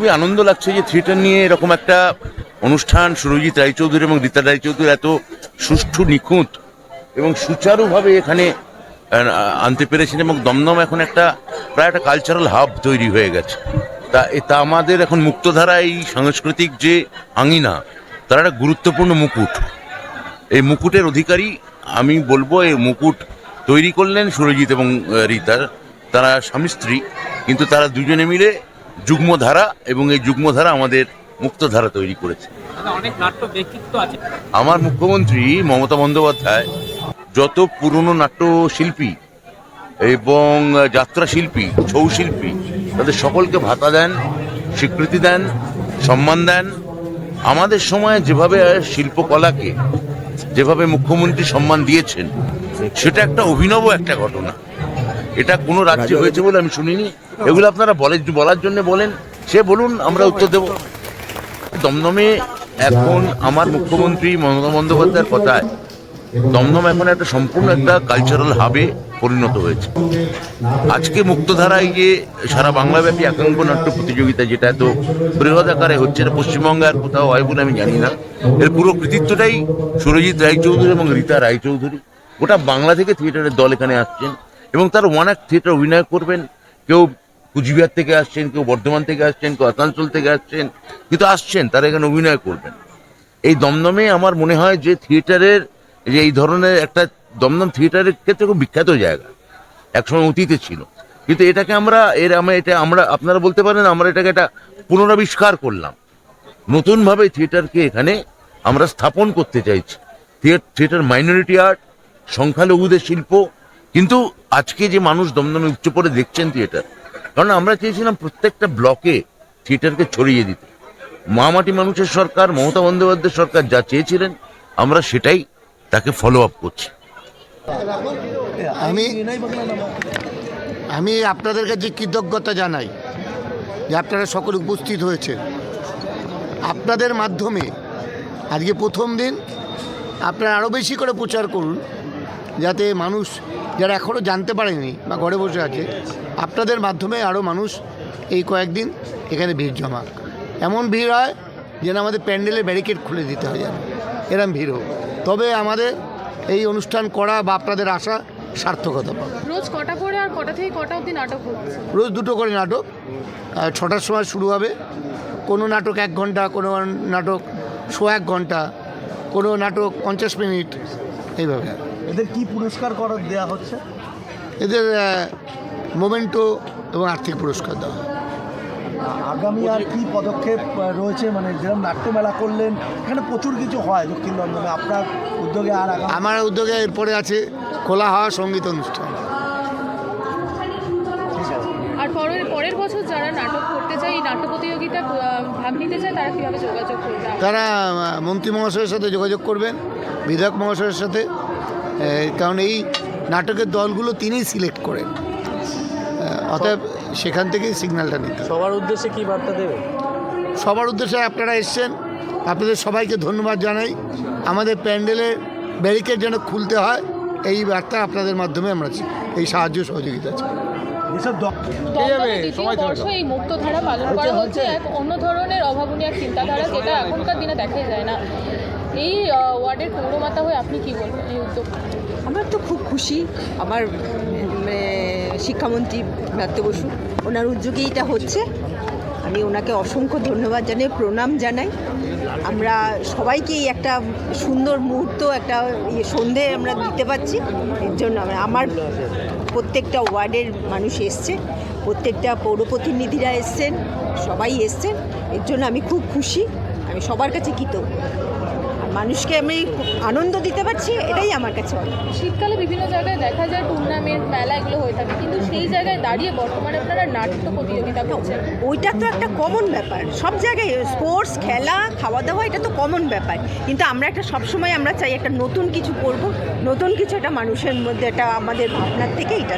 খুবই আনন্দ লাগছে যে থিয়েটার নিয়ে এরকম একটা অনুষ্ঠান সুরজিৎ রায়চৌধুরী এবং রীতা রায়চৌধুরী এত সুষ্ঠু, নিখুঁত এবং সুচারুভাবে এখানে আনতে পেরেছেন এবং দমদম এখন একটা, প্রায় একটা কালচারাল হাব তৈরি হয়ে গেছে। তা তা আমাদের এখন মুক্তধারা এই সাংস্কৃতিক যে আঙিনা, তার একটা গুরুত্বপূর্ণ মুকুট। এই মুকুটের অধিকারী, আমি বলব, এই মুকুট তৈরি করলেন সুরজিৎ এবং রীতার। তারা স্বামী স্ত্রী, কিন্তু তারা দুজনে মিলে যুগ্মধারা এবং এই যুগ্মধারা আমাদের মুক্তধারা তৈরি করেছে। দাদা, অনেক নাট্য ব্যক্তিত্ব আছে। আমার মুখ্যমন্ত্রী মমতা বন্দ্যোপাধ্যায় যত পুরনো নাট্যশিল্পী এবং যাত্রা শিল্পী ছৌ শিল্পী তাদের সকলকে ভাতা দেন স্বীকৃতি দেন সম্মান দেন। আমাদের সময় যেভাবে শিল্পকলাকে যেভাবে মুখ্যমন্ত্রী সম্মান দিয়েছেন সেটা একটা অভিনব একটা ঘটনা। এটা কোনো রাজ্যে হয়েছে বলে আমি শুনিনি। এগুলো আপনারা বলে বলার জন্য বলেন। সে বলুন, আমরা উত্তর দেব। দমদমে এখন আমার মুখ্যমন্ত্রী মমতা বন্দ্যোপাধ্যায়ের কথায়, দমদম এখন একটা সম্পূর্ণ একটা কালচারাল হাবে পরিণত হয়েছে। আজকে মুক্তধারায় যে সারা বাংলাব্যাপী একাঙ্ক নাট্য প্রতিযোগিতা যেটা এত বৃহৎ আকারে হচ্ছে, এটা পশ্চিমবঙ্গে আর কোথাও হয় বলে আমি জানি না। এর পুরো কৃতিত্বটাই সুরজিৎ রায়চৌধুরী এবং রীতা রায়চৌধুরী। গোটা বাংলা থেকে থিয়েটারের দল এখানে আসছেন এবং তার ওয়ান অ্যাক্ট থিয়েটার অভিনয় করবেন। কেউ কুচবিহার থেকে আসছেন, কেউ বর্ধমান থেকে আসছেন, কেউ আসানসোল থেকে আসছেন, কিন্তু আসছেন, তারা এখানে অভিনয় করবেন। এই দমদমে আমার মনে হয় যে থিয়েটারের, যে এই ধরনের একটা দমদম থিয়েটারের ক্ষেত্রে খুব বিখ্যাত জায়গা। একসময় অতীতে ছিল। কিন্তু এটাকে আমরা, এর আমরা এটা আমরা, আপনারা বলতে পারেন, আমরা এটাকে একটা পুনরাবিষ্কার করলাম। নতুনভাবে থিয়েটারকে এখানে আমরা স্থাপন করতে চাইছি। থিয়ে- থিয়েটার মাইনরিটি আর্ট, সংখ্যালঘুদের শিল্প, কিন্তু আজকে যে মানুষ দমদমে উচ্চ পড়ে দেখছেন থিয়েটার কারণ আমরা চেয়েছিলাম প্রত্যেকটা ব্লকে থিয়েটারকে ছড়িয়ে দিতে। মামাটি মানুষের সরকার, মমতা বন্দ্যোপাধ্যায় সরকার যা চেয়েছিলেন, আমরা সেটাই তাকে ফলো আপ করছি। আমি আমি আপনাদের কাছে কৃতজ্ঞতা জানাই যে আপনারা সকলে উপস্থিত হয়েছে। আপনাদের মাধ্যমে আজকে প্রথম দিন আপনারা আরও বেশি করে প্রচার করুন, যাতে মানুষ যারা এখনও জানতে পারেনি বা ঘরে বসে আছে আপনাদের মাধ্যমে আরও মানুষ এই কয়েকদিন এখানে ভিড় জমা। এমন ভিড় হয় যেন আমাদের প্যান্ডেলে ব্যারিকেড খুলে দিতে হয় যেন। এরম ভিড় হোক। তবে আমাদের এই অনুষ্ঠান করা বা আপনাদের আসা সার্থকতা পাবে। রোজ কটা করে আর কটা থেকে কটা অবধি নাটক হচ্ছে? রোজ দুটো করে নাটক। ছটার সময় শুরু হবে। কোনো নাটক এক ঘণ্টা কোনো নাটক শো এক ঘণ্টা কোনো নাটক পঞ্চাশ মিনিট এইভাবে। এদের কি পুরস্কার করা দেওয়া হচ্ছে? এদের মোমেন্টো এবং আর্থিক পুরস্কার দেওয়া আগামী আর কি পদক্ষেপ রয়েছে? মানে যেরকম নাট্যমেলা করলেন এখানে প্রচুর কিছু হয় দক্ষিণ লন্ডনে আপনার উদ্যোগে আর আমার উদ্যোগে এরপরে আছে খোলা হওয়া সংগীত অনুষ্ঠান। আর পরের পরের বছর যারা নাটক করতে চায় এই নাট্য প্রতিযোগিতা ভাগ নিতে চায় তারা কীভাবে যোগাযোগ করবে? তারা মন্ত্রী মহাশয়ের সাথে যোগাযোগ করবেন বিধায়ক মহাশয়ের সাথে। কারণ এই নাটকের দলগুলো তিনিই সিলেক্ট করেন। অতএব সেখান থেকেই সিগন্যালটা নিতে সবার উদ্দেশ্যে কি বার্তা দেবে? সবার উদ্দেশ্যে আপনারা এসছেন আপনাদের সবাইকে ধন্যবাদ জানাই। আমাদের প্যান্ডেলের ব্যারিকেড যেন খুলতে হয় এই বার্তা আপনাদের মাধ্যমে আমরা এই সাহায্য সহযোগিতা চাই। এই মুক্তধারা পালন করা হচ্ছে এক অন্য ধরনের অভাবনীয় চিন্তাধারা যেটা এখনকার দিনে দেখা যায় না। এই ওয়ার্ডের পৌরমাতা হয়ে আপনি কি বলবেন এই উদ্যোগ? আমার তো খুব খুশি। আমার শিক্ষামন্ত্রী ব্রাত্য বসু, ওনার উদ্যোগে এটা হচ্ছে। আমি ওনাকে অসংখ্য ধন্যবাদ জানাই প্রণাম জানাই। আমরা সবাইকে একটা সুন্দর মুহূর্ত, একটা ইয়ে সন্ধে আমরা দিতে পারছি। এর জন্য আমার প্রত্যেকটা ওয়ার্ডের মানুষ এসছে, প্রত্যেকটা পৌর প্রতিনিধিরা এসছেন, সবাই এসছেন। এর জন্য আমি খুব খুশি। আমি সবার কাছে কৃতজ্ঞ। মানুষকে আমি আনন্দ দিতে পারছি এটাই আমার কাছে শীতকালে বিভিন্ন জায়গায় দেখা যায় টুর্নামেন্ট মেলা এগুলো হয়ে থাকে কিন্তু সেই জায়গায় দাঁড়িয়ে বর্তমানে আপনারা নাট্য প্রতিযোগিতা করছেন। ওইটা তো একটা কমন ব্যাপার। সব জায়গায় স্পোর্টস খেলা খাওয়া দাওয়া এটা তো কমন ব্যাপার। কিন্তু আমরা একটা সবসময় আমরা চাই একটা নতুন কিছু করব নতুন কিছু একটা মানুষের মধ্যে একটা আমাদের ভাবনার থেকে এটা